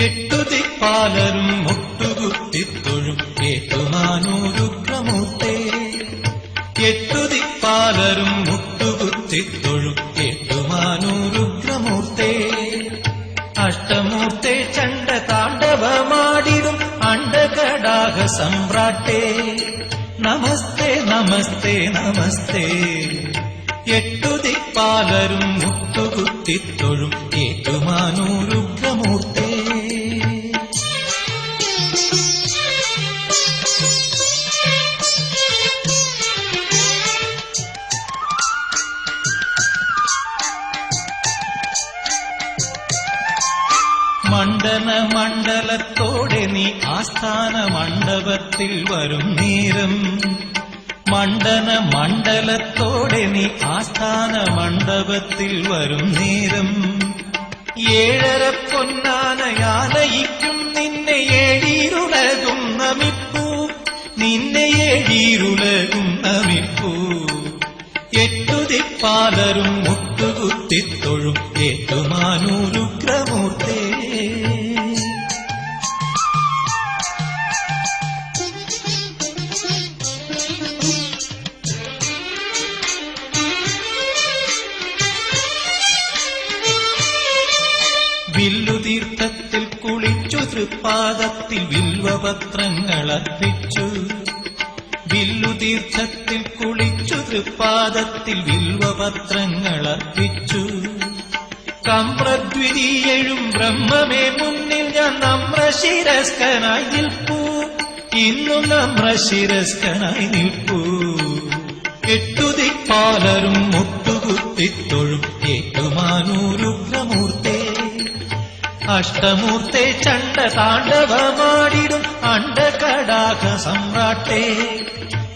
എട്ടുതിപ്പാലരും മുട്ടുകുത്തിത്തൊഴും ഏറ്റുമാനൂരുഗ്രമൂർത്തേ എട്ടുതിപ്പാലരും മുട്ടുകുത്തിത്തൊഴും ഏറ്റുമാനൂരുഗ്രമൂർത്തേ അഷ്ടമൂർത്തേ ചണ്ട താണ്ഡവമാടിടും അണ്ടകടാക സമ്രാട്ടേ. നമസ്തേ നമസ്തേ നമസ്തേ. എട്ടുതിപ്പാലരും മുട്ടുകുത്തിത്തൊഴും ഏറ്റുമാനൂരുഗ്രമൂർത്തേ മണ്ഡന മണ്ഡലത്തോടെ നീ ആസ്ഥാന മണ്ഡപത്തിൽ വരും നേരം മണ്ഡന മണ്ഡലത്തോടെ നീ ആസ്ഥാന മണ്ഡപത്തിൽ വരും നേരം ഏഴര പൊന്നാനയാലയിക്കും നിന്നെ ഏഴീരുലകും നമിപ്പൂ നിന്നെ ഏഴീരുലകും നമിപ്പൂ എട്ടുതിപ്പാലരും മുട്ടുകുത്തിത്തൊഴും ഏറ്റുമാനൂരുഗ്രമൂർത്തേ. വില്ലുതീർത്ഥത്തിൽ കുളിച്ചു തൃപ്പാദത്തിൽ വില്വപത്രങ്ങൾ അർപ്പിച്ചു. വില്ലുതീർത്ഥത്തിൽ കുളിച്ചു തൃപ്പാദത്തിൽ വിൽവപത്രങ്ങൾ അർപ്പിച്ചു. കമ്പ്രദ്വിതീയഴും ബ്രഹ്മമേ മുന്നിൽ ഞാൻ നമ്രശിരസ്കനായി നിൽപ്പൂ. ഇന്നും നമ്രശിരസ്കനായി നിൽപ്പൂ. എട്ടുതിപ്പാലരും മുട്ടുകുത്തിത്തൊഴും ഏറ്റുമാനൂരുഗ്രമൂർത്തേ അഷ്ടമൂർത്തെ ചണ്ട താണ്ഡവമാടിടും അണ്ടകടാക സമ്രാട്ടേ